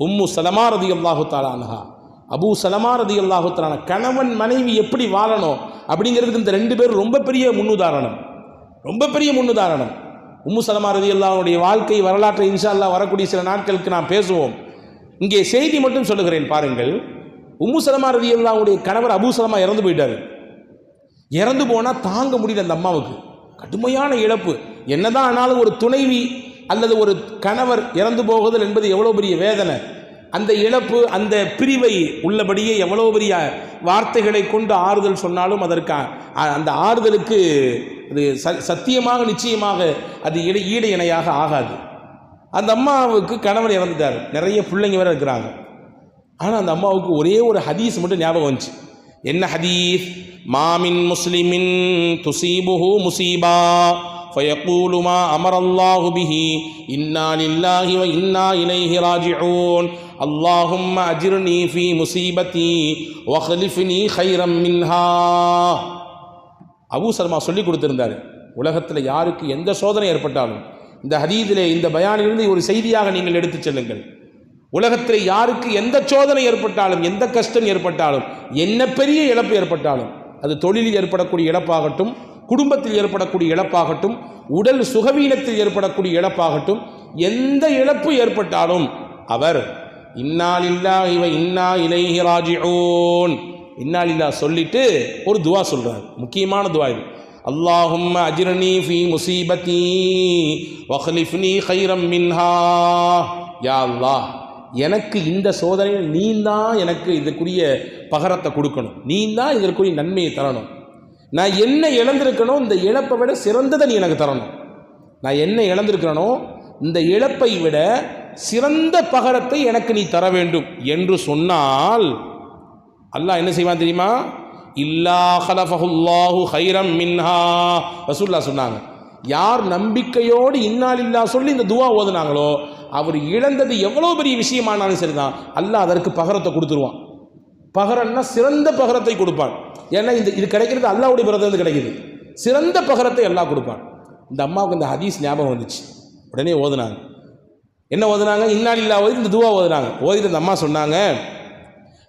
உம்மு சலமா ரதி அல்லாஹு தாலானஹா அபு சலமா ரதி அல்லாஹு தாலான கணவன் மனைவி எப்படி வாழணும் அப்படிங்கிறதுக்கு இந்த ரெண்டு பேரும் ரொம்ப பெரிய முன்னுதாரணம். ரொம்ப பெரிய முன்னுதாரணம். உம்மு சலமா ரதி அல்லாவுடைய வாழ்க்கை வரலாற்றை இன்ஷா வரக்கூடிய சில நாட்களுக்கு நாம் பேசுவோம். இங்கே செய்தி மட்டும் சொல்லுகிறேன் பாருங்கள். உம்மு சலமா ரதி அல்லாஹுடைய கணவர் அபு சலமா இறந்து போயிட்டார். இறந்து போனால் தாங்க முடியல அந்த அம்மாவுக்கு. கடுமையான இழப்பு. என்னதான் ஆனாலும் ஒரு துணைவி அல்லது ஒரு கணவர் இறந்து போகுதல் என்பது எவ்வளோ பெரிய வேதனை? அந்த இழப்பு அந்த பிரிவை உள்ளபடியே எவ்வளோ பெரிய வார்த்தைகளை கொண்டு ஆறுதல் சொன்னாலும் அதற்கு அந்த ஆறுதலுக்கு அது ச சத்தியமாக நிச்சயமாக அது இடை ஈடு இணையாக ஆகாது. அந்த அம்மாவுக்கு கணவர் இறந்துட்டார். நிறைய பிள்ளைங்க வேற இருக்கிறாங்க. ஆனால் அந்த அம்மாவுக்கு ஒரே ஒரு ஹதீஸ் மட்டும் ஞாபகம் வந்துச்சு. என்ன ஹதீஸ்? மாமின் முஸ்லிமின் துசீபுஹு முசீபா. فيقول ما أمر الله به إنا لله وإنا إليه راجعون اللهم أجرني في مصيبتي واخلفني خيرا منها அபூ சல்மா சொல்லி கொடுத்திருந்தார் உலகத்தில் யாருக்கு எந்த சோதனை ஏற்பட்டாலும் இந்த ஹதீதிலே இந்த பயானிலிருந்து ஒரு செய்தியாக நீங்கள் எடுத்துச் செல்லுங்கள் உலகத்தில் யாருக்கு எந்த சோதனை ஏற்பட்டாலும் எந்த கஷ்டம் ஏற்பட்டாலும் என்ன பெரிய இழப்பு ஏற்பட்டாலும் அது தொழிலில் ஏற்படக்கூடிய இழப்பாகட்டும் குடும்பத்தில் ஏற்படக்கூடிய இழப்பாகட்டும் உடல் சுகவீனத்தில் ஏற்படக்கூடிய இழப்பாகட்டும் எந்த இழப்பு ஏற்பட்டாலும் அவர் இன்னாலில்லா இவ இன்னா இலைஹி ராஜிஓன் இன்னாலில்லா சொல்லிட்டு ஒரு துவா சொல்றார். முக்கியமான துவா இது. அல்லாஹும் அஜ்ரனி ஃபி முசீபத்தி வஹலிஃப்னி ஹைரம் மின்ஹா. யா அல்லாஹ் எனக்கு இந்த சோதனையில் நீ தான் எனக்கு இதற்குரிய பகரத்தை கொடுக்கணும். நீ தான் இதற்குரிய நன்மையை தரணும். நான் என்ன இழந்திருக்கணும் இந்த இழப்பை விட சிறந்ததை நீ எனக்கு தரணும். நான் என்ன இழந்திருக்கிறனோ இந்த இழப்பை விட சிறந்த பகரத்தை எனக்கு நீ தர வேண்டும் என்று சொன்னால் அல்லாஹ் என்ன செய்வான் தெரியுமா? இல்லா ஹலஃபஹுல்லாஹு ஹைரம் மின்ஹா ரசூல்லா சொன்னாங்க. யார் நம்பிக்கையோடு இன்னால் இல்லா சொல்லி இந்த துவா ஓதுனாங்களோ அவர் இழந்தது எவ்வளோ பெரிய விஷயமானாலும் சரிதான். அல்லாஹ் அதற்கு பகரத்தை கொடுத்துருவான். பகரன்னா சிறந்த பகரத்தை கொடுப்பான். ஏன்னா இந்த இது கிடைக்கிறது அல்லாவுடைய பிறந்தது கிடைக்குது. சிறந்த பகரத்தை எல்லாம் கொடுப்பான். இந்த அம்மாவுக்கு இந்த ஹதீஸ் ஞாபகம் வந்துச்சு. உடனே ஓதுனாங்க. என்ன ஓதுனாங்க? இன்னால் இல்லா ஓதி இந்த துவா ஓதுனாங்க. ஓதிட்டு இந்த அம்மா சொன்னாங்க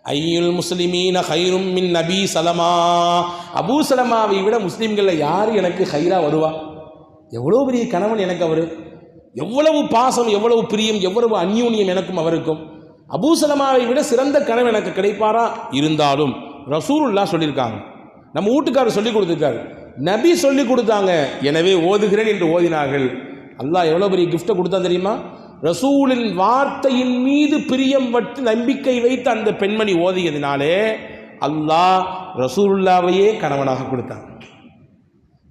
ஐயுல் முஸ்லிமீன ஹைரும் மின் நபி சலமா. அபூ சலமாவை விட முஸ்லீம்களில் யார் எனக்கு ஹைரா வருவா? எவ்வளோ பெரிய கணவன் எனக்கு அவர்? எவ்வளவு பாசம் எவ்வளவு பிரியம் எவ்வளவு அந்யூன்யம் எனக்கும் அவருக்கும்? அபூசலமாவை விட சிறந்த கணவன் எனக்கு கிடைப்பாரா? இருந்தாலும் ரசூலுல்லா சொல்லியிருக்காங்க. நம்ம வீட்டுக்காரர் சொல்லி கொடுத்துருக்காரு. நபி சொல்லி கொடுத்தாங்க. எனவே ஓதுகிறேன் என்று ஓதினார்கள். அல்லாஹ் எவ்வளோ பெரிய கிஃப்ட்டை கொடுத்தா தெரியுமா? ரசூலின் வார்த்தையின் மீது பிரியம் வட்டு நம்பிக்கை வைத்து அந்த பெண்மணி ஓதியதினாலே அல்லாஹ் ரசூலுல்லாவையே கணவனாக கொடுத்தான்.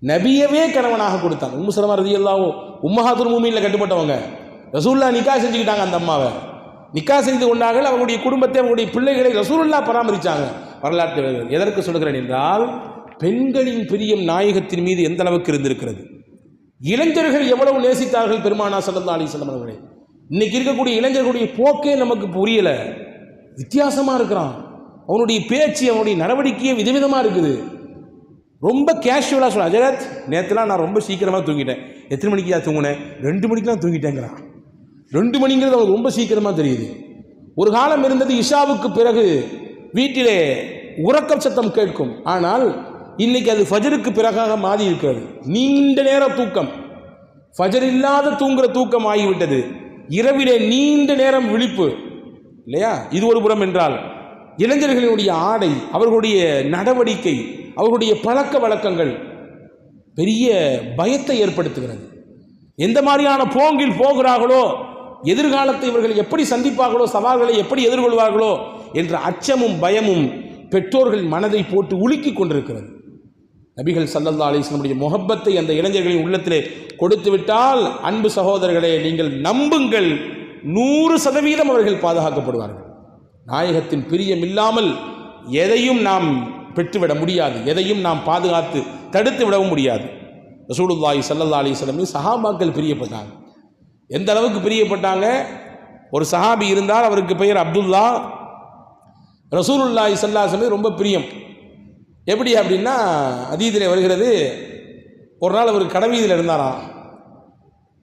நபியவே கணவனாக கொடுத்தான். உம்மு சலமா ரதி அல்லாவும் உம்மஹாத்துல் மூமியில் கட்டுப்பட்டவங்க. ரசூல்லா நிக்கா செஞ்சுக்கிட்டாங்க அந்த அம்மாவை. நிக்கா செய்து கொண்டார்கள். அவங்களுடைய குடும்பத்தை அவங்களுடைய பிள்ளைகளை ரசூலுல்லா பராமரித்தாங்க வரலாற்று எதற்கு சொல்கிறேன் என்றால் பெண்களின் பிரியம் நாயகத்தின் மீது எந்த அளவுக்கு இருந்திருக்கிறது? இளைஞர்கள் எவ்வளவு நேசித்தார்கள் பெருமானா சல்லா அலிஸ்லாம் அவர்களே? இன்னைக்கு இருக்கக்கூடிய இளைஞர்களுடைய போக்கே நமக்கு புரியல. வித்தியாசமா இருக்கிறான். அவனுடைய பேச்சு அவனுடைய நடவடிக்கையே விதவிதமாக இருக்குது. ரொம்ப கேஷுவலாக சொல்ல அஜரத் நேற்றுலாம் நான் ரொம்ப சீக்கிரமாக தூங்கிட்டேன். எத்தனை மணிக்கு தான் தூங்கினேன்? ரெண்டு மணிக்கெலாம் தூங்கிட்டேங்கிறான். ரெண்டு மணிங்கிறது அவனுக்கு ரொம்ப சீக்கிரமாக தெரியுது. ஒரு காலம் இருந்தது இஷாவுக்கு பிறகு. வீட்டிலே உறக்கம் சத்தம் கேட்கும். ஆனால் இன்னைக்கு அது ஃபஜருக்கு பிறகாக மாறி இருக்கிறது நீண்ட நேர தூக்கம். ஃபஜர் இல்லாத தூங்குற தூக்கம் ஆகிவிட்டது. இரவிலே நீண்ட நேரம் விழிப்பு. இல்லையா? இது ஒரு புறம் என்றால் இளைஞர்களினுடைய ஆடை அவர்களுடைய நடவடிக்கை அவர்களுடைய பழக்க வழக்கங்கள் பெரிய பயத்தை ஏற்படுத்துகிறது. எந்த மாதிரியான போங்கில் போகிறார்களோ எதிர்காலத்தை இவர்கள் எப்படி சந்திப்பார்களோ சவால்களை எப்படி எதிர்கொள்வார்களோ என்ற அச்சமும் பயமும் பெற்றோர்கள் மனதை போட்டு உலுக்கி கொண்டிருக்கிறது. நபிகள் சல்லல்லா அலிஸ்லமுடைய முகப்பத்தை அந்த இளைஞர்களின் உள்ளத்திலே கொடுத்து விட்டால் அன்பு சகோதரர்களே நீங்கள் நம்புங்கள். நூறு சதவீதம் அவர்கள் பாதுகாக்கப்படுவார்கள். நாயகத்தின் பிரியம் இல்லாமல் எதையும் நாம் பெற்றுவிட முடியாது. எதையும் நாம் பாதுகாத்து தடுத்து விடவும் முடியாது. ரசூலுல்லாய் சல்லல்லா அலிஸ்லமே சஹாபாக்கள் பிரியப்பட்டாங்க. எந்த அளவுக்கு பிரியப்பட்டாங்க? ஒரு சஹாபி இருந்தால் அவருக்கு பெயர் அப்துல்லா ரசூலுல்லாய் சல்லாசமே ரொம்ப பிரியம். எப்படி அப்படின்னா அதீதில் வருகிறது ஒரு நாள் அவர் கடவீதியில் இருந்தாராம்.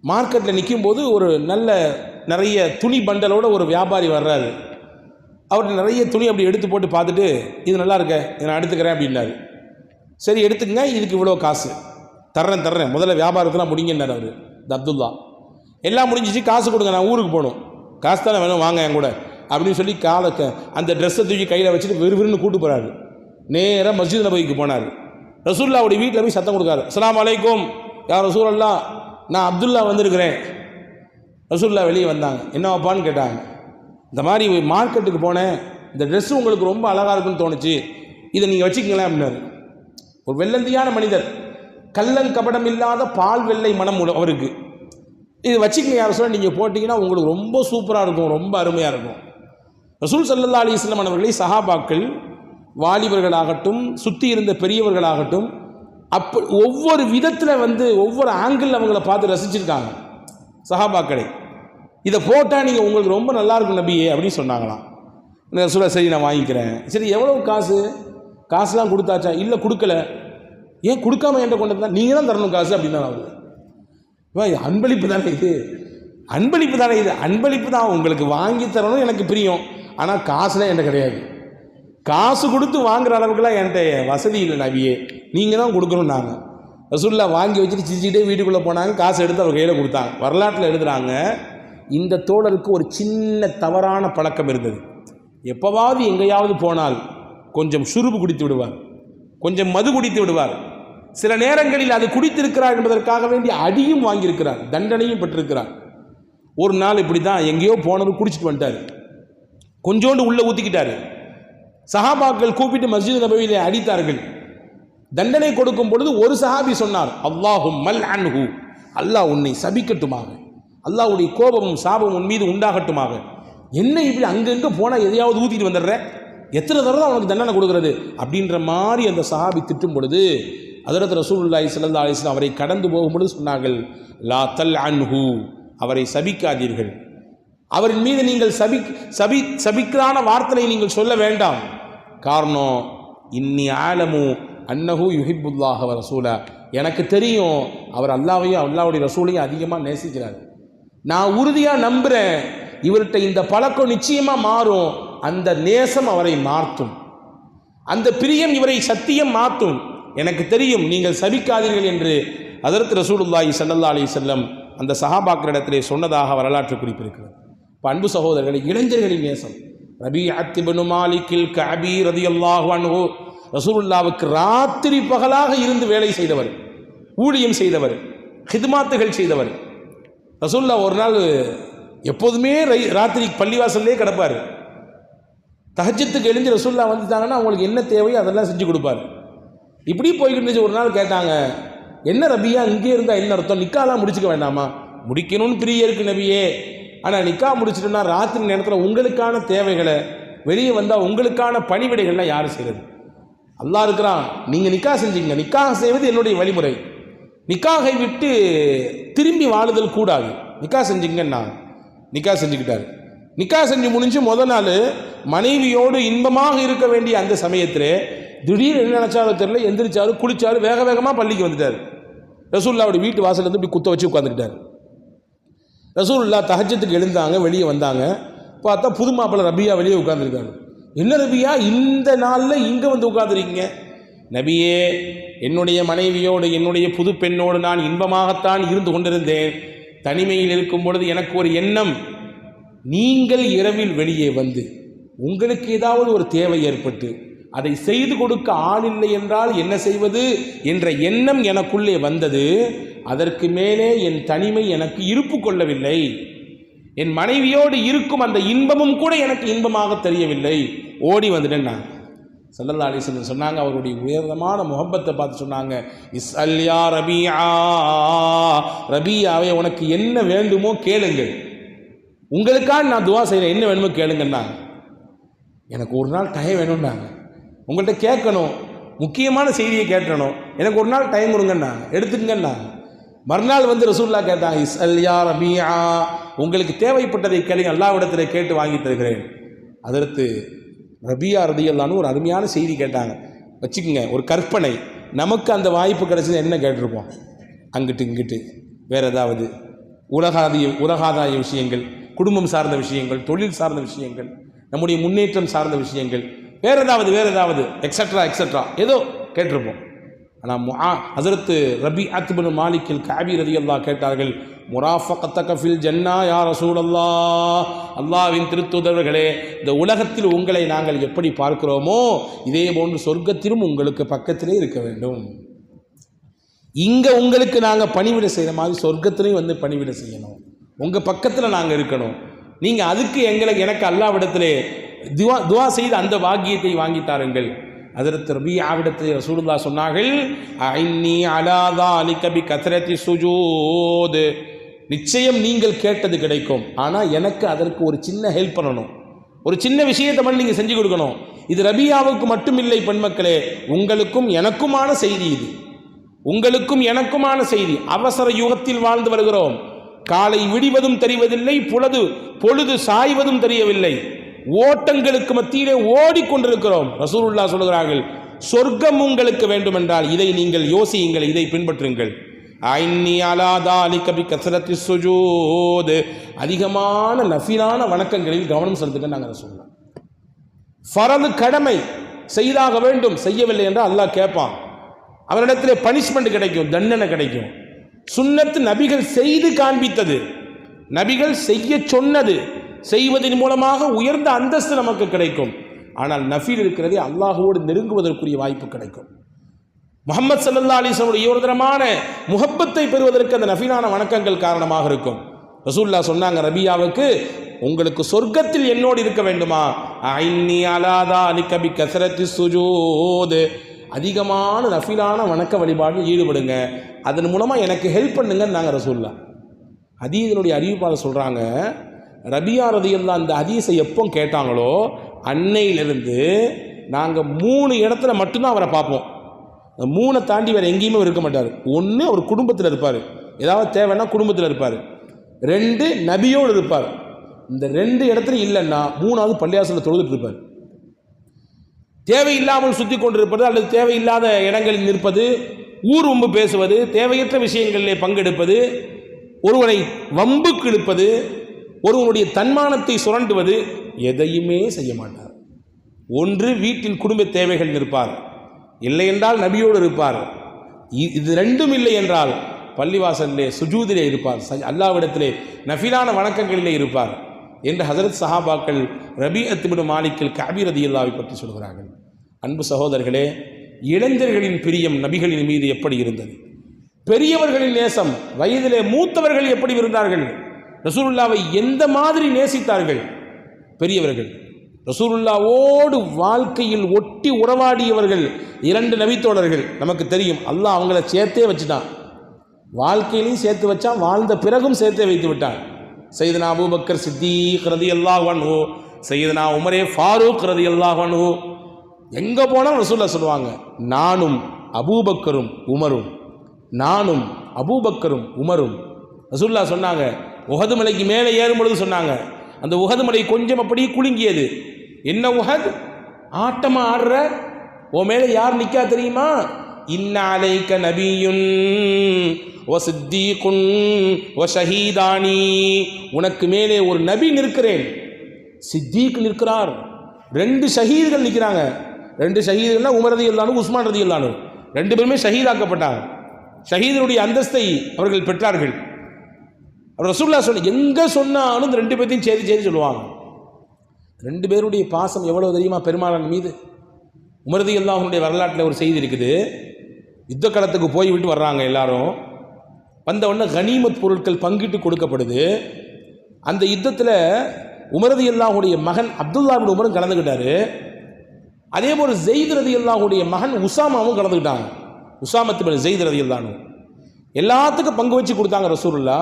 மார்க்கெட்டில் நிற்கும்போது ஒரு நல்ல நிறைய துணி பண்டலோட ஒரு வியாபாரி வர்றாரு. அவர்கிட்ட நிறைய துணி அப்படி எடுத்து போட்டு பார்த்துட்டு இது நல்லா இருக்க இதை நான் எடுத்துக்கிறேன் அப்படின்னாரு. சரி எடுத்துக்கங்க இதுக்கு இவ்வளோ காசு. தர்றேன் தர்றேன். முதல்ல வியாபாரத்தெல்லாம் முடிங்கன்னார் அவர். இந்த அப்துல்லா. எல்லாம் முடிஞ்சிச்சு காசு கொடுங்க நான் ஊருக்கு போகணும். காசு தானே வேணும் வாங்க என் கூட. அப்படின்னு சொல்லி காலை அந்த ட்ரெஸ்ஸை தூக்கி கையில் வச்சுட்டு விறுவிறுன்னு கூட்டு போகிறாரு நேராக மஸ்ஜித் நபவிக்கு போனார். ரசூல்லாவுடைய வீட்டில் போய் சத்தம் கொடுக்காரு. அஸ்லாம் அலைக்கும். யார் ரசூலல்லா நான் அப்துல்லா வந்திருக்கிறேன். ரசூல்லா வெளியே வந்தாங்க. என்னவாப்பான்னு கேட்டாங்க. இந்த மாதிரி மார்க்கெட்டுக்கு போனேன். இந்த ட்ரெஸ்ஸு உங்களுக்கு ரொம்ப அழகாக இருக்குன்னு தோணுச்சு. இதை நீங்கள் வச்சுக்கங்களேன் அப்படின்னாரு. ஒரு வெள்ளந்தியான மனிதர். கள்ளம் கபடம் இல்லாத பால் வெள்ளை மனம் அவருக்கு. இது வச்சுக்கங்க யார் சொல்ல நீங்கள் போட்டிங்கன்னா உங்களுக்கு ரொம்ப சூப்பராக இருக்கும் ரொம்ப அருமையாக இருக்கும். ரசூல் சல்லல்லா அலிஸ்லாம் அவர்களை சஹாபாக்கள் வாலிபர்களாகட்டும் சுற்றி இருந்த பெரியவர்களாகட்டும் அப்ப ஒவ்வொரு விதத்தில் வந்து ஒவ்வொரு ஆங்கிள் அவங்கள பார்த்து ரசிச்சிருக்காங்க. சஹாபாக்களை. இதை போட்டால் நீங்கள் உங்களுக்கு ரொம்ப நல்லா இருக்கும் நபியே அப்படின்னு சொன்னாங்களாம். ரசூலா சரி நான் வாங்கிக்கிறேன். சரி எவ்வளோ காசு? காசுலாம் கொடுத்தாச்சா? இல்லை கொடுக்கல. ஏன் கொடுக்காம என்கிட்ட கொண்டு வந்தால் நீங்கள் தான் தரணும் காசு அப்படின்னு அவர் வா, அன்பளிப்பு தானே இது? அன்பளிப்பு தானே இது? அன்பளிப்பு தான். உங்களுக்கு வாங்கி தரணும் எனக்கு பிரியம். ஆனால் காசுலாம் என்கிட்ட கிடையாது. காசு கொடுத்து வாங்குற அளவுக்குலாம் என்கிட்ட வசதி இல்லை நபியே. நீங்கள் தான் கொடுக்கணும் நாங்கள் ரசூல்லா வாங்கி வச்சுட்டு சிரிச்சுக்கிட்டே வீட்டுக்குள்ளே போனாங்க காசு எடுத்து அவர் கையில் கொடுத்தாங்க. வரலாற்றில் எழுதுறாங்க இந்த தோழருக்கு ஒரு சின்ன தவறான பழக்கம் இருந்தது. எப்போவாவது எங்கேயாவது போனால் கொஞ்சம் சுருப்பு குடித்து விடுவார் கொஞ்சம் மது குடித்து விடுவார். சில நேரங்களில் அது குடித்திருக்கிறார் என்பதற்காக வேண்டி அடியும் வாங்கியிருக்கிறார் தண்டனையும் பெற்றிருக்கிறார். ஒரு நாள் இப்படி தான் எங்கேயோ போனவர் குடிச்சிட்டு வந்துட்டார். கொஞ்சோண்டு உள்ளே ஊற்றிக்கிட்டாரு சஹாபாக்கள் கூப்பிட்டு மஸ்ஜித் நபவியிலே அடித்தார்கள். தண்டனை கொடுக்கும் பொழுது ஒரு சஹாபி சொன்னார் அல்லாஹும் மல் அன்ஹு. அல்லாஹ் உன்னை சபிக்கட்டுமாக. அல்லாஹுடைய கோபமும் சாபமும் உன் மீது உண்டாகட்டுமாக. என்ன இப்படி அங்கங்கே போனால் எதையாவது ஊற்றிட்டு வந்துடுற? எத்தனை தடவை தான் உனக்கு தண்டனை கொடுக்கறது? அப்படின்ற மாதிரி அந்த சஹாபி திட்டும் பொழுது அதரத் ரசூல்லாய் ஸல்லல்லாஹு அலைஹி அவரை கடந்து போகும்பொழுது சொன்னார்கள் லா தல் அன்ஹு. அவரை சபிக்காதீர்கள். அவரின் மீது நீங்கள் சபி சபி சபிக்கிறான வார்த்தையை நீங்கள் சொல்ல வேண்டாம். காரணம் இன்னி ஆலமு அன்னஹு யுஹிப்புல்லாஹ் வ ரசூலா. எனக்கு தெரியும் அவர் அல்லாவையும் அல்லாவுடைய ரசூலையும் அதிகமாக நேசிக்கிறார். நான் உறுதியாக நம்புகிறேன் இவர்கிட்ட இந்த பழக்கம் நிச்சயமாக மாறும். அந்த நேசம் அவரை மாற்றும். அந்த பிரியம் இவரை சத்தியம் மாற்றும். எனக்கு தெரியும் நீங்கள் சபிக்காதீர்கள் என்று அதற்கு ரசூலுல்லாஹி சல்லல்லா அலி செல்லம் அந்த சஹாபாக்களிடத்திலே சொன்னதாக வரலாற்று குறிப்பிருக்கிறது. பண்பு அன்பு சகோதரர்களை இளைஞர்களின் நேசம். ரபி அத்திபனு மாலிக்கில் கபி ரதியல்லாஹு அன்ஹு ரசூலுல்லாவுக்கு ராத்திரி பகலாக இருந்து வேலை செய்தவர் ஊழியம் செய்தவர் ஹிதுமாத்துகள் செய்தவர். ரசூல்லா ஒரு நாள் எப்போதுமே ரை- ராத்திரி பள்ளிவாசல்லே கிடப்பார். தகஜத்துக்கு எழுந்து ரசூல்லா வந்துட்டாங்கன்னா அவங்களுக்கு என்ன தேவையோ அதெல்லாம் செஞ்சு கொடுப்பாரு. இப்படி போய்கிட்டு ஒரு நாள் கேட்டாங்க என்ன ரபியா இங்கே இருந்தால் என்ன அர்த்தம்? நிக்காலாம் முடிச்சுக்க வேண்டாமா? முடிக்கணும்னு பிரிய இருக்கு நபியே. ஆனால் நிக்கா முடிச்சிட்டோம்னா ராத்திரி நேரத்தில் உங்களுக்கான தேவைகளை வெளியே வந்தால் உங்களுக்கான பணிவிடைகள்லாம் யார் செய்கிறது அல்லா இருக்கிறான். நீங்கள் நிக்கா செஞ்சீங்க நிக்காக செய்வது என்னுடைய வழிமுறை. நிக்காகை விட்டு திரும்பி வாழுதல் கூடாது. நிக்கா செஞ்சீங்கன்னா நிக்கா செஞ்சுக்கிட்டாரு. நிக்கா செஞ்சு முடிஞ்சு முத நாள் மனைவியோடு இன்பமாக இருக்க வேண்டிய அந்த சமயத்தில் திடீர்னு என்ன நினச்சாலும் தெரியல எந்திரிச்சாரு குளிச்சாரு வேக வேகமாக பள்ளிக்கு வந்துட்டார். ரசூல்லாவுடைய வீட்டு வாசல்ல இருந்து இப்படி குத்த வச்சு உட்காந்துக்கிட்டார் ரசூல்லா தஹஜத்துக்கு எழுந்தாங்க வெளியே வந்தாங்க. பார்த்தா புது மாப்பிள்ளை ரபியா வெளியே உட்காந்துருக்காரு என்ன ரபியா? இந்த நாளில் இங்கே வந்து உட்காந்துருக்கீங்க நபியே என்னுடைய மனைவியோடு என்னுடைய புது பெண்ணோடு நான் இன்பமாகத்தான் இருந்து கொண்டிருந்தேன். தனிமையில் இருக்கும் பொழுது எனக்கு ஒரு எண்ணம். நீங்கள் இரவில் வெளியே வந்து உங்களுக்கு ஏதாவது ஒரு தேவை ஏற்பட்டு அதை செய்து கொடுக்க ஆள் இல்லை என்றால் என்ன செய்வது? என்ற எண்ணம் எனக்குள்ளே வந்தது. அதற்கு மேலே என் தனிமை எனக்கு இருப்பு கொள்ளவில்லை. என் மனைவியோடு இருக்கும் அந்த இன்பமும் கூட எனக்கு இன்பமாக தெரியவில்லை. ஓடி வந்துட்டேன் நான். சல்லல்லா அலிஸ்லம் சொன்னாங்க அவருடைய உயர்தமான முகப்பத்தை பார்த்து சொன்னாங்க இஸ் அல்யா ரபியா ரபியாவே உனக்கு என்ன வேண்டுமோ கேளுங்கள். உங்களுக்காக நான் துவா செய்கிறேன் என்ன வேணுமோ கேளுங்கண்ணா. எனக்கு ஒரு நாள் டைம் வேணும்னாங்க. உங்கள்கிட்ட கேட்கணும் முக்கியமான செய்தியை கேட்டணும். எனக்கு ஒரு நாள் டைம் கொடுங்கண்ணா எடுத்துக்கங்கண்ணா. மறுநாள் வந்து ரசூல்லா கேட்டாங்க இஸ் அல்யா ரபியா உங்களுக்கு தேவைப்பட்டதை கேளுங்க அல்லாவிடத்தில் கேட்டு வாங்கி தருகிறேன். அதற்கு ரபியா ரதியல்லான்னு ஒரு அருமையான செய்தி கேட்டாங்க. வச்சுக்கோங்க ஒரு கற்பனை. நமக்கு அந்த வாய்ப்பு கிடைச்சது என்ன கேட்டிருப்போம்? அங்கிட்டு இங்கிட்டு. வேற ஏதாவது உலகாதிய உலகாதாய விஷயங்கள் குடும்பம் சார்ந்த விஷயங்கள் தொழில் சார்ந்த விஷயங்கள் நம்முடைய முன்னேற்றம் சார்ந்த விஷயங்கள் வேற ஏதாவது வேற ஏதாவது எக்ஸட்ரா எக்ஸட்ரா ஏதோ கேட்டிருப்போம். ஆனால் முஆ ஹசரத்து ரபி அத்பன் மாலிக்கில் காபி ரதி அல்லாஹ் கேட்டார்கள் முராஃபகத்தக ஜன்னா யா ரசூலல்லா அல்லாவின் திருத்துதவர்களே இந்த உலகத்தில் உங்களை நாங்கள் எப்படி பார்க்கிறோமோ இதே போன்று சொர்க்கத்திலும் உங்களுக்கு பக்கத்திலே இருக்க வேண்டும். இங்கே உங்களுக்கு நாங்கள் பணிவிட செய்கிற மாதிரி சொர்க்கத்திலையும் வந்து பணிவிட செய்யணும். உங்கள் பக்கத்தில் நாங்கள் இருக்கணும். நீங்கள் அதுக்கு எங்களுக்கு எனக்கு அல்லாவிடத்திலே துவா துவா செய்து அந்த பாக்கியத்தை வாங்கி தாருங்கள். அதற்கு ரபியாவிடத்தில் ரசூலுல்லா சொன்னார்கள் ஐன்னி அலாதா அலிகபி கத்ரத்தி சுஜூது. நிச்சயம் நீங்கள் கேட்டது கிடைக்கும். ஆனால் எனக்கு அதற்கு ஒரு சின்ன ஹெல்ப் பண்ணணும். ஒரு சின்ன விஷயத்தை மட்டும் நீங்கள் செஞ்சு கொடுக்கணும். இது ரபியாவுக்கு மட்டுமில்லை பெண்மக்களே உங்களுக்கும் எனக்குமான செய்தி இது. உங்களுக்கும் எனக்குமான செய்தி. அவசர யுகத்தில் வாழ்ந்து வருகிறோம். காலை விடிவதும் தெரிவதில்லை பொழுது பொழுது சாய்வதும் தெரியவில்லை. ஓட்டங்களுக்கு மத்தியிலே ஓடிக்கொண்டிருக்கிறோம். ரசூலுல்லா சொல்கிறார்கள் சொர்க்கம் உங்களுக்கு வேண்டுமென்றால் இதை நீங்கள் யோசியுங்கள் இதை பின்பற்றுங்கள். அதிகமான நஃபிலான வணக்கங்களில் கவனம் செலுத்துங்க நாங்கள் சொல்லலாம் ஃபரது கடமை செய்தாக வேண்டும் செய்யவில்லை என்றால் அல்லாஹ் கேட்பான். அவரிடத்திலே பனிஷ்மெண்ட் கிடைக்கும் தண்டனை கிடைக்கும். சுண்ணத்து நபிகள் செய்து காண்பித்தது. நபிகள் செய்ய சொன்னது. செய்வதன் மூலமாக உயர்ந்த அந்தஸ்து நமக்கு கிடைக்கும். ஆனால் நஃபீல் இருக்கிறதே அல்லாஹுவோடு நெருங்குவதற்குரிய வாய்ப்பு கிடைக்கும். முகமது சல்லா அலிஸ்வனுடைய உயர்தரமான முகப்பத்தை பெறுவதற்கு அந்த நஃபீலான வணக்கங்கள் காரணமாக இருக்கும். ரசூல்லா சொன்னாங்க ரபியாவுக்கு உங்களுக்கு சொர்க்கத்தில் என்னோடு இருக்க வேண்டுமா? ஐன்னி அலாதா அலிகபி கசரத்தி சுஜூது. அதிகமான நஃபிலான வணக்க வழிபாடில் ஈடுபடுங்க. அதன் மூலமாக எனக்கு ஹெல்ப் பண்ணுங்கன்னு நாங்கள் ரசூல்லா அதீதனுடைய அறிவிப்பாளர் சொல்கிறாங்க ரபியா ரதியெல்லாம் அந்த ஹதீஸை எப்போ கேட்டாங்களோ அன்னையிலிருந்து நாங்கள் மூணு இடத்துல மட்டும்தான் அவரை பார்ப்போம். மூணை தாண்டி வேறு எங்கேயுமே இருக்க மாட்டார். ஒன்று அவர் குடும்பத்தில் இருப்பார். ஏதாவது தேவைன்னா குடும்பத்தில் இருப்பார். ரெண்டு நபியோடு இருப்பார். இந்த ரெண்டு இடத்துல இல்லைன்னா மூணாவது பள்ளியாசலில் தொழுதுட்டு இருப்பார். தேவையில்லாமல் சுற்றி கொண்டிருப்பது அல்லது தேவையில்லாத இடங்களில் நிற்பது ஊர் வம்பு பேசுவது தேவையற்ற விஷயங்களிலே பங்கெடுப்பது ஒருவனை வம்புக்கு இழுப்பது ஒருவனுடைய தன்மானத்தை சுரண்டுவது எதையுமே செய்ய மாட்டார். ஒன்று வீட்டில் குடும்ப தேவைகள் நிற்பார் இல்லை என்றால் நபியோடு இருப்பார். இது ரெண்டும் இல்லை என்றால் பள்ளிவாசலிலே சுஜூதிலே இருப்பார். அல்லாவிடத்திலே நஃபிலான வணக்கங்களிலே இருப்பார் என்று ஹசரத் சஹாபாக்கள் ரபி அத்துபின் மாலிக்கில் கபீரதி அல்லாவை பற்றி சொல்கிறார்கள். அன்பு சகோதரர்களே இளைஞர்களின் பிரியம் நபிகளின் மீது எப்படி இருந்தது? பெரியவர்களின் நேசம் வயதிலே மூத்தவர்கள் எப்படி இருந்தார்கள்? ரசூலுல்லாவை எந்த மாதிரி நேசித்தார்கள்? பெரியவர்கள். ரசூலுல்லாவோடு வாழ்க்கையில் ஒட்டி உறவாடியவர்கள் இரண்டு நபித்தோழர்கள். நமக்கு தெரியும் அல்லாஹ் அவங்கள சேர்த்தே வச்சுட்டான். வாழ்க்கையிலையும் சேர்த்து வச்சான் வாழ்ந்த பிறகும் சேர்த்தே வைத்து விட்டான். சைதனா அபூபக்கர் சித்தீக் ரதி அல்லாஹ் வன்ஹு உமரே ஃபாரூக் ரதி அல்லாஹ் எங்கே போனாலும் ரசூல்லா சொல்லுவாங்க நானும் அபூபக்கரும் உமரும் நானும் அபூபக்கரும் உமரும். ரசூல்லா சொன்னாங்க உகது மலைக்கு மேலே ஏறும் பொழுது சொன்னாங்க. அந்த உகது மலை கொஞ்சம் அப்படியே குலுங்கியது. என்ன உகத்? ஆட்டமா ஆடுற? உன் மேலே யார் நிற்கா தெரியுமா? இன்னாலைக்க நபியுன் ஓ சித்தீகுன் ஓ ஷஹீதானி உனக்கு மேலே ஒரு நபி நிற்கிறேன். சித்தீக் நிற்கிறார். ரெண்டு ஷஹீதுகள் நிற்கிறாங்க. ரெண்டு ஷஹீதுகள்னா உமர் ரதி இல்லானு உஸ்மான் ரதி இல்லானு ரெண்டு பேருமே ஷஹீதாக்கப்பட்டாங்க. ஷஹீதனுடைய அந்தஸ்தை அவர்கள் பெற்றார்கள். அவர் ரசூல்லா சொல்ல எங்கே சொன்னாலும் இந்த ரெண்டு பேர்த்தையும் சேர்த்து சேர்த்து சொல்லுவாங்க. ரெண்டு பேருடைய பாசம் எவ்வளோ தெரியுமா? பெருமாளன் மீது. உமரதி அல்லாஹனுடைய வரலாற்றில் ஒரு செய்தி இருக்குது. யுத்த களத்துக்கு போய் விட்டு வர்றாங்க எல்லாரும். வந்த உடனே கனிமத் பொருட்கள் பங்கிட்டு கொடுக்கப்படுது. அந்த யுத்தத்தில் உமரதி அல்லாஹுடைய மகன் அப்துல்லாவுடைய உமரும் கலந்துக்கிட்டாரு அதே போல் ஜெயித் ரதி அல்லாஹுடைய மகன் உசாமாவும் கலந்துக்கிட்டாங்க உசாமத்து பின் ஜெயித் ரதி அல்லானும் எல்லாத்துக்கும் பங்கு வச்சு கொடுத்தாங்க ரசூலுல்லா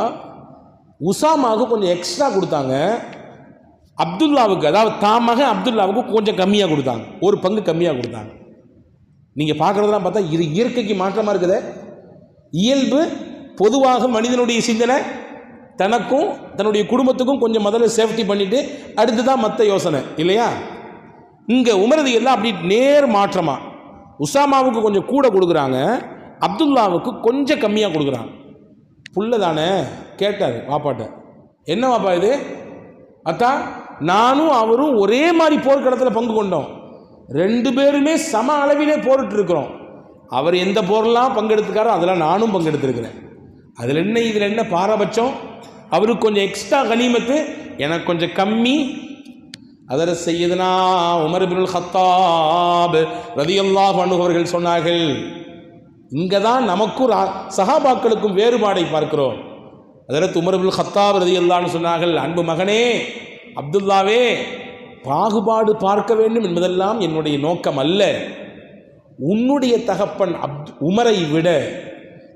உசாமாவுக்கு கொஞ்சம் எக்ஸ்ட்ரா கொடுத்தாங்க. அப்துல்லாவுக்கு அதாவது தாமாக அப்துல்லாவுக்கு கொஞ்சம் கம்மியாக கொடுத்தாங்க. ஒரு பங்கு கம்மியாக கொடுத்தாங்க. நீங்கள் பார்க்குறதெல்லாம் பார்த்தா இது இயற்கைக்கு மாற்றமாக இருக்குது. இயல்பு பொதுவாக மனிதனுடைய சிந்தனை தனக்கும் தன்னுடைய குடும்பத்துக்கும் கொஞ்சம் முதல்ல சேஃப்டி பண்ணிட்டு அடுத்து தான் மற்ற யோசனை இல்லையா? இங்கே உமரது எல்லாம் அப்படி நேர் மாற்றமாக உசாமாவுக்கு கொஞ்சம் கூட கொடுக்குறாங்க. அப்துல்லாவுக்கு கொஞ்சம் கம்மியாக கொடுக்குறாங்க. புள்ள தானே கேட்டார் வாப்பாட்ட. என்ன வாப்பா இது? அத்தா நானும் அவரும் ஒரே மாதிரி போர்க்களத்தில் பங்கு கொண்டோம். ரெண்டு பேருமே சம அளவிலே போரிட்டு இருக்கிறோம் அவர் எந்த போரெல்லாம் பங்கெடுத்துக்காரோ அதெல்லாம் நானும் பங்கெடுத்துருக்கிறேன். அதில் என்ன இதில் என்ன பாரபட்சம்? அவருக்கு கொஞ்சம் எக்ஸ்ட்ரா கனிமத்து எனக்கு கொஞ்சம் கம்மி. அதில் செய்யதுனா உமர் பின் ஹத்தாப் ரதியல்லாஹு அன்ஹு சொன்னார்கள் இங்கே தான் நமக்கும் ரா- சஹாபாக்களுக்கும் வேறுபாடை பார்க்கிறோம். அதற்கு உமர் பின் ஹத்தாப் ரதியல்லான்னு சொன்னார்கள் அன்பு மகனே அப்துல்லாவே பாகுபாடு பார்க்க வேண்டும் என்பதெல்லாம் என்னுடைய நோக்கம் அல்ல. உன்னுடைய தகப்பன் அப் உமரை விட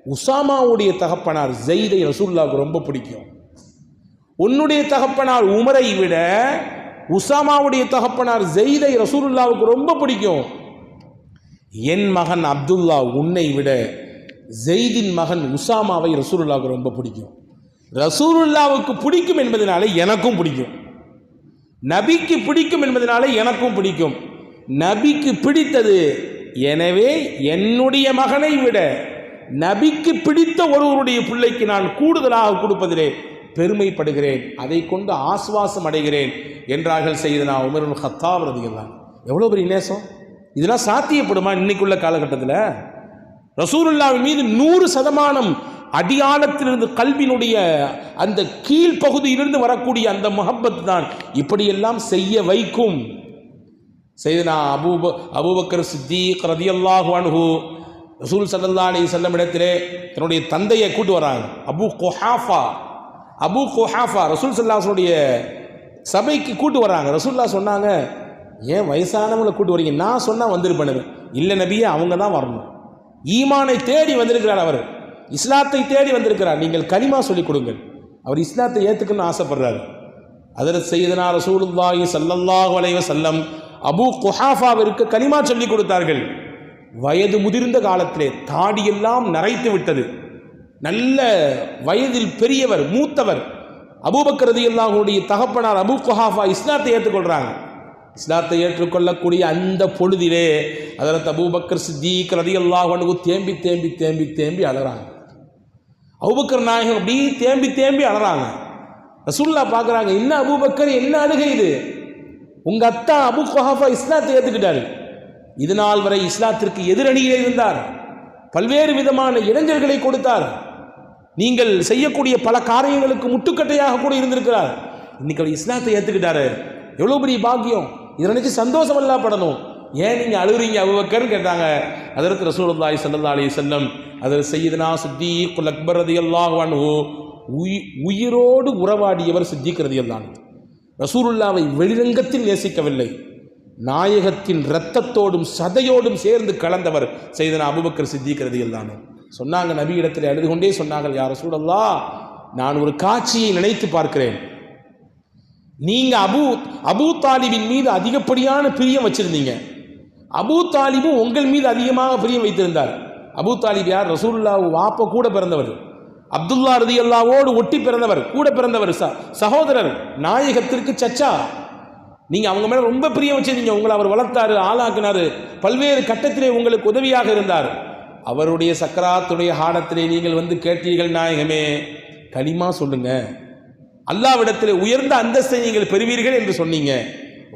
உசாமாவுடைய தகப்பனார் ஜெயிதை ரசூல்லாவுக்கு ரொம்ப பிடிக்கும். உன்னுடைய தகப்பனார் உமரை விட உசாமாவுடைய தகப்பனார் ஜெயிதை ரசூலுல்லாவுக்கு ரொம்ப பிடிக்கும். என் மகன் அப்துல்லா உன்னை விட ஜெய்தின் மகன் உசாமாவை ரசூலுல்லாவுக்கு ரொம்ப பிடிக்கும். ரசூலுல்லாவுக்கு பிடிக்கும் என்பதனால எனக்கும் பிடிக்கும். நபிக்கு பிடிக்கும் என்பதனால எனக்கும் பிடிக்கும். நபிக்கு பிடித்தது எனவே என்னுடைய மகனை விட நபிக்கு பிடித்த ஒருவருடைய பிள்ளைக்கு நான் கூடுதலாக கொடுப்பதிலே பெருமைப்படுகிறேன். அதை கொண்டு ஆசுவாசம் அடைகிறேன் என்றார்கள் செய்தனா உமருல் ஹத்தாப் தான் எவ்வளோ பெரிய நேசம்? இதெல்லாம் சாத்தியப்படுமா இன்னைக்குள்ள காலகட்டத்தில்? ரசூலுல்லாவின் மீது நூறு சதமானம் அடியாளத்திலிருந்து கல்வியினுடைய அந்த கீழ்ப்பகுதியிலிருந்து வரக்கூடிய அந்த முகப்பத் தான் இப்படியெல்லாம் செய்ய வைக்கும். செய்தனா அபூப அபூபக்கர் சித்திக் ரதியல்லாஹு அன்ஹு ரசூல் சல்லல்லா அலி செல்லம் இடத்திலே தன்னுடைய தந்தையை கூட்டு வராங்க. அபு குஹாஃபா அபு குஹாஃபா ரசூல் சல்லாஹனுடைய சபைக்கு கூட்டு வராங்க. ரசூல்லா சொன்னாங்க ஏன் வயசானவங்களை கூட்டு வரீங்க? நான் சொன்னால் வந்திருப்பேன் இல்லை நபியே அவங்க தான் வரணும். ஈமானை தேடி வந்திருக்கிறார் அவர். இஸ்லாத்தை தேடி வந்திருக்கிறார். நீங்கள் கனிமா சொல்லிக் கொடுங்கள். அவர் இஸ்லாத்தை ஏற்றுக்கணும்னு ஆசைப்படுறாரு. அதில் செய்தனா ரசூலுல்லாஹி ஸல்லல்லாஹு அலைஹி செல்லம் அபூ குஹாஃபாவிற்கு கனிமா சொல்லிக் கொடுத்தார்கள். வயது முதிர்ந்த காலத்திலே தாடியெல்லாம் நரைத்து விட்டது. நல்ல வயதில் பெரியவர் மூத்தவர். அபூபக்கர் ரதியல்லாஹுடைய தகப்பனார் அபூ குஹாஃபா இஸ்லாத்தை ஏற்றுக்கொள்கிறாங்க இஸ்லாத்தை ஏற்றுக்கொள்ளக்கூடிய அந்த பொழுதிலே அதில் அபூபக்கர் சித்தீக் ரதியல்லாஹு அன்ஹு தேம்பி தேம்பி தேம்பி தேம்பி அழறாங்க அபுபக்கர் நாயகம் அப்படி தேம்பி தேம்பி அழறாங்க ரசூல்லா பார்க்குறாங்க என்ன அபூபக்கர் என்ன அழுகை இது? உங்கள் அத்தா அபு குஹாஃபா இஸ்லாத்தை ஏற்றுக்கிட்டாரு இது நாள் வரை இஸ்லாத்திற்கு எதிரணியிலே இருந்தார். பல்வேறு விதமான இளைஞர்களை கொடுத்தார். நீங்கள் செய்யக்கூடிய பல காரியங்களுக்கு முட்டுக்கட்டையாக கூட இருந்திருக்கிறார். இன்னைக்கு அவர் இஸ்லாத்தை ஏற்றுக்கிட்டாரு எவ்வளோ பெரிய பாக்கியம். இதை நினைச்சு சந்தோஷம் எல்லாம் படணும் ஏன் நீங்க அழுகுறீங்க? அவ்வக்கர்னு கேட்டாங்க. அதற்கு ரசூலுல்லாஹி ஸல்லல்லாஹு அலைஹி அதர் அதில் சித்தி சித்தீக் அக்பர் ரதியல்லாஹு அன்ஹு உயிரோடு உறவாடியவர் சித்திக்கிறது எல்லாம் ரசூலுல்லாவை வெளிரங்கத்தில் நேசிக்கவில்லை. நாயகத்தின் இரத்தத்தோடும் சதையோடும் சேர்ந்து கலந்தவர் செய்தன அபுபக்கர் சித்திக்கிறது ரதியல்லாஹு சொன்னாங்க நபி இடத்தில் அழுது கொண்டே சொன்னாங்க யார் ரசூலல்லா நான் ஒரு காட்சியை நினைத்து பார்க்கிறேன். நீங்க அபு அபூ தாலிபின் மீது அதிகப்படியான பிரியம் வச்சிருந்தீங்க. அபூ தாலிபும் உங்கள் மீது அதிகமாக பிரியம் வைத்திருந்தார். அபூ தாலிப் யார்? ரசூலுல்லா வாப்ப கூட பிறந்தவர். அப்துல்லா ரதி அல்லாவோடு ஒட்டி பிறந்தவர் கூட பிறந்தவர். ச சகோதரர் நாயகத்திற்கு சச்சா. நீங்க அவங்க மேல ரொம்ப பிரியம் வச்சிருந்தீங்க. உங்களை அவர் வளர்த்தாரு ஆளாக்குனாரு. பல்வேறு கட்டத்திலே உங்களுக்கு உதவியாக இருந்தார். அவருடைய சக்கராத்துடைய ஹாடத்திலே நீங்கள் வந்து கேட்டீர்கள் நாயகமே. களிமா சொல்லுங்க. அல்லாவிடத்தில் உயர்ந்த அந்தஸ்தை நீங்கள் பெறுவீர்கள் என்று சொன்னீங்க.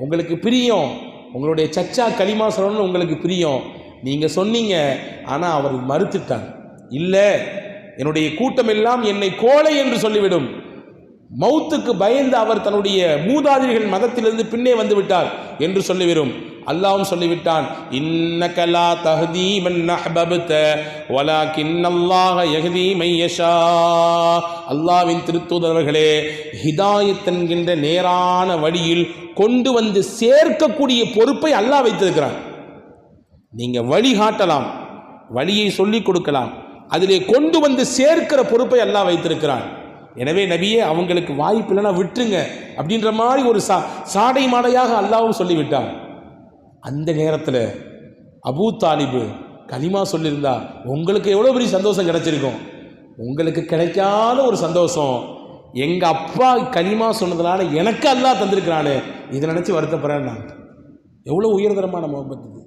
உங்களுக்கு பிரியம். உங்களுடைய சச்சா களிமா சொல்லணும்னு உங்களுக்கு பிரியம். நீங்கள் சொன்னீங்க ஆனால் அவர் மறுத்துட்டார். இல்லை என்னுடைய கூட்டம் எல்லாம் என்னை கோழை என்று சொல்லிவிடும். மௌத்துக்கு பயந்து அவர் தன்னுடைய மூதாதிரிகள் மதத்திலிருந்து பின்னே வந்து விட்டார் என்று சொல்லிவிடும். அல்லாஹ்வும் சொல்லிவிட்டான் இன்னகலா தஹ்தி மன் வலாக்கின் வலாகின்னல்லாஹ யஹ்தி மையஷா அல்லாஹ்வின் திருத்தூதர்களே ஹிதாயத் என்கின்ற நேரான வழியில் கொண்டு வந்து சேர்க்கக்கூடிய பொறுப்பை அல்லாஹ் வைத்திருக்கிறான். நீங்க வழிகாட்டலாம் வழியை சொல்லிக் கொடுக்கலாம் அதிலே கொண்டு வந்து சேர்க்கிற பொறுப்பை அல்லாஹ் வைத்திருக்கிறான். எனவே நபியே அவங்களுக்கு வாய்ப்பு இல்லைன்னா விட்டுருங்க அப்படின்ற மாதிரி ஒரு சா சாடை மாடையாக அல்லாவும் சொல்லிவிட்டான். அந்த நேரத்தில் அபூ தாலிபு கலிமா சொல்லியிருந்தா உங்களுக்கு எவ்வளோ பெரிய சந்தோஷம் கிடைச்சிருக்கும்? உங்களுக்கு கிடைக்காத ஒரு சந்தோஷம். எங்கள் அப்பா கனிமா சொன்னதுனால எனக்கு அல்லா தந்திருக்கிறானே. இதை நினச்சி வருத்தப்படுறேன் நான். எவ்வளோ உயர்தரமான முகப்பத்து இது.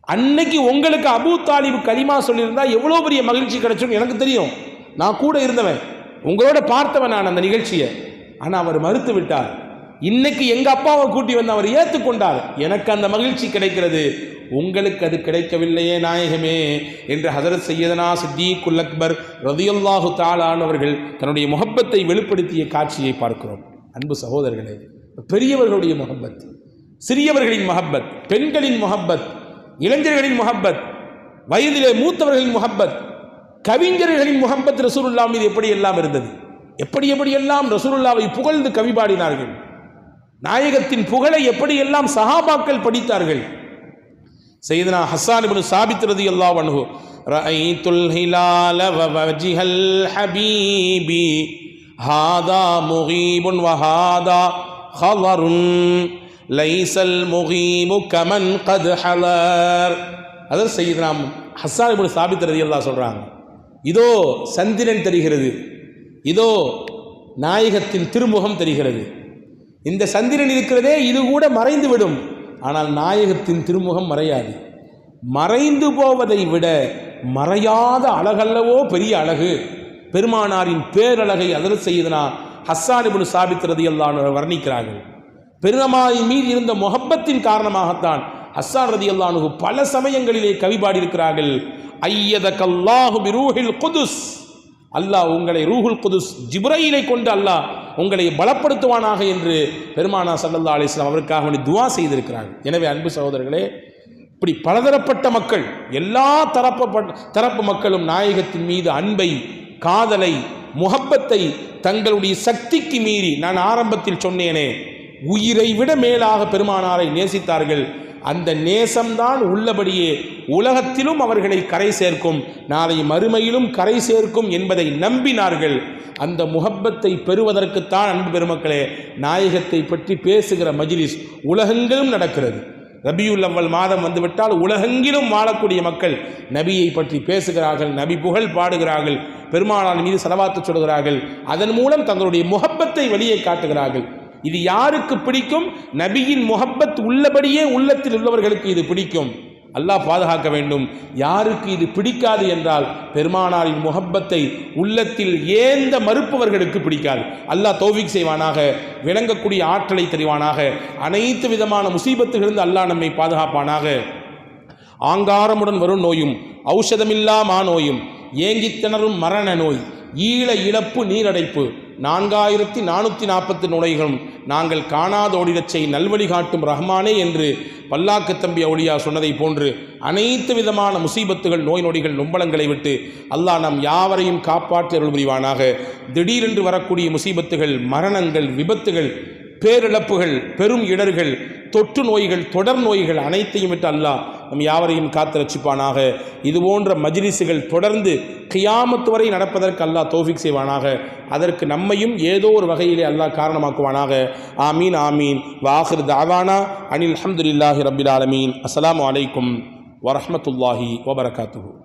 அன்னைக்கு உங்களுக்கு அபூ தாலிபு கனிமா சொல்லியிருந்தா எவ்வளோ பெரிய மகிழ்ச்சி கிடைச்சும் எனக்கு தெரியும். நான் கூட இருந்தவன். உங்களோட பார்த்தவன் நான் அந்த நிகழ்ச்சியை. ஆனால் அவர் மறுத்து விட்டார் இன்னைக்கு எங்க அப்பாவை கூட்டி வந்து அவர் ஏற்றுக்கொண்டார் எனக்கு அந்த மகிழ்ச்சி கிடைக்கிறது. உங்களுக்கு அது கிடைக்கவில்லையே நாயகமே என்று ஹசரத் சையதனா சித்திகுல் அக்பர் ரதியுல்லாஹு தாலானவர்கள் தன்னுடைய முகப்பத்தை வெளிப்படுத்திய காட்சியை பார்க்கிறோம். அன்பு சகோதரர்களே பெரியவர்களுடைய முகப்பத் சிறியவர்களின் முகப்பத் பெண்களின் முகப்பத் இளைஞர்களின் முகப்பத் வயதிலே மூத்தவர்களின் முகப்பத் கவிஞர்களின் முகப்பத் ரசூலுல்லா மீது எப்படி எல்லாம் இருந்தது? எப்படி எப்படியெல்லாம் ரசூலுல்லாவை புகழ்ந்து கவி பாடினார்கள் நாயகத்தின் புகழை எப்படியெல்லாம் சஹாபாக்கள் படித்தார்கள்? செய்தனா ஹசான் இபின் சாபித் ரதி அல்லா வன்ஹு ரஐத்துல் ஹிலால வஜிஹல் ஹபீபி ஹாதா முகீபுன் வஹாதா ஹலருன் லைசல் முகீமு கமன் கது ஹலர் அதர் செய்தனா ஹசான் இபின் சாபித் ரதி சொல்கிறாங்க இதோ சந்திரன் தெரிகிறது இதோ நாயகத்தின் திருமுகம் தெரிகிறது இந்த சந்திரன் இருக்கிறதே இது கூட மறைந்து விடும் ஆனால் நாயகத்தின் திருமுகம் மறையாது. மறைந்து போவதை விட மறையாத அழகல்லவோ பெரிய அழகு. பெருமானாரின் பேரழகை அதில் செய்தனா ஹஸ்ஸான் இப்னு சாபித் வர்ணிக்கிறார்கள். பெருமானின் மீது இருந்த முகப்பத்தின் காரணமாகத்தான் ஹஸ்ஸான் ரதியல்லாஹு பல சமயங்களிலே கவி பாடியிருக்கிறார்கள். ஐயத கல்லாஹு பிரூஹில் குதுஸ். அல்லாஹ் உங்களை ரூஹுல் குதுஸ் ஜிப்ரையிலை கொண்டு அல்லாஹ் உங்களை பலப்படுத்துவானாக என்று பெருமானா சல்லல்லா அலிஸ்லாம் அவருக்காக வேண்டி துவா செய்திருக்கிறார்கள் எனவே அன்பு சகோதரர்களே இப்படி பலதரப்பட்ட மக்கள் எல்லா தரப்பட்ட தரப்பு மக்களும் நாயகத்தின் மீது அன்பை காதலை முகப்பத்தை தங்களுடைய சக்திக்கு மீறி நான் ஆரம்பத்தில் சொன்னேனே உயிரை விட மேலாக பெருமானாரை நேசித்தார்கள். அந்த நேசம்தான் உள்ளபடியே உலகத்திலும் அவர்களை கரை சேர்க்கும். நாளை மறுமையிலும் கரை சேர்க்கும் என்பதை நம்பினார்கள். அந்த முகப்பத்தை பெறுவதற்குத்தான் அன்பு பெருமக்களே நாயகத்தை பற்றி பேசுகிற மஜிலிஸ் உலகெங்கிலும் நடக்கிறது. ரபியுல் அவ்வல் மாதம் வந்துவிட்டால் உலகெங்கிலும் வாழக்கூடிய மக்கள் நபியை பற்றி பேசுகிறார்கள் நபி புகழ் பாடுகிறார்கள் பெருமானார் மீது செலவாத்து சொல்கிறார்கள். அதன் மூலம் தங்களுடைய முகப்பத்தை வெளியே காட்டுகிறார்கள். இது யாருக்கு பிடிக்கும்? நபியின் முகப்பத் உள்ளபடியே உள்ளத்தில் உள்ளவர்களுக்கு இது பிடிக்கும். அல்லாஹ் பாதுகாக்க வேண்டும். யாருக்கு இது பிடிக்காது என்றால் பெருமானாரின் முகப்பத்தை உள்ளத்தில் ஏந்த மறுப்பவர்களுக்கு பிடிக்காது. அல்லாஹ் தோவிக் செய்வானாக விளங்கக்கூடிய ஆற்றலை தெரிவானாக அனைத்து விதமான முசீபத்திலிருந்து அல்லாஹ் நம்மை பாதுகாப்பானாக. ஆங்காரமுடன் வரும் நோயும் ஔஷதமில்லா நோயும் ஏங்கித் திணறும் மரண நோய் ஈழ இழப்பு நீரடைப்பு நான்காயிரத்தி நானூற்றி நாற்பத்தி நுழைகளும் நாங்கள் காணாதோடிடச் செய் நல்வழி காட்டும் ரஹ்மானே என்று பல்லாக்கு தம்பி அவுளியா சொன்னதை போன்று அனைத்து விதமான முசீபத்துகள் நோய் நொடிகள் நொம்பலங்களை விட்டு அல்லாஹ் நம் யாவரையும் காப்பாற்றி அருள் புரிவானாக. திடீரென்று வரக்கூடிய முசீபத்துகள் மரணங்கள் விபத்துகள் பேரிழப்புகள் பெரும் இடர்கள் தொற்று நோய்கள் தொடர் நோய்கள் அனைத்தையும் விட்டு அல்லாஹ் நம் யாவரையும் காத்து ரட்சிப்பானாக. இது போன்ற தொடர்ந்து கியாமத்து வரை நடப்பதற்கு அல்லாஹ் தோஃபிக் செய்வானாக. அதற்கு நம்மையும் ஏதோ ஒரு வகையிலே அல்லாஹ் காரணமாக்குவானாக. ஆமீன் ஆமீன். வாஹிர் தாவானா அனில் அஹமதுல்லாஹி ரபில் ஆலமீன். அஸ்லாம் அலைக்கும் வரமத்துல்லாஹி வபரகாத்துஹு.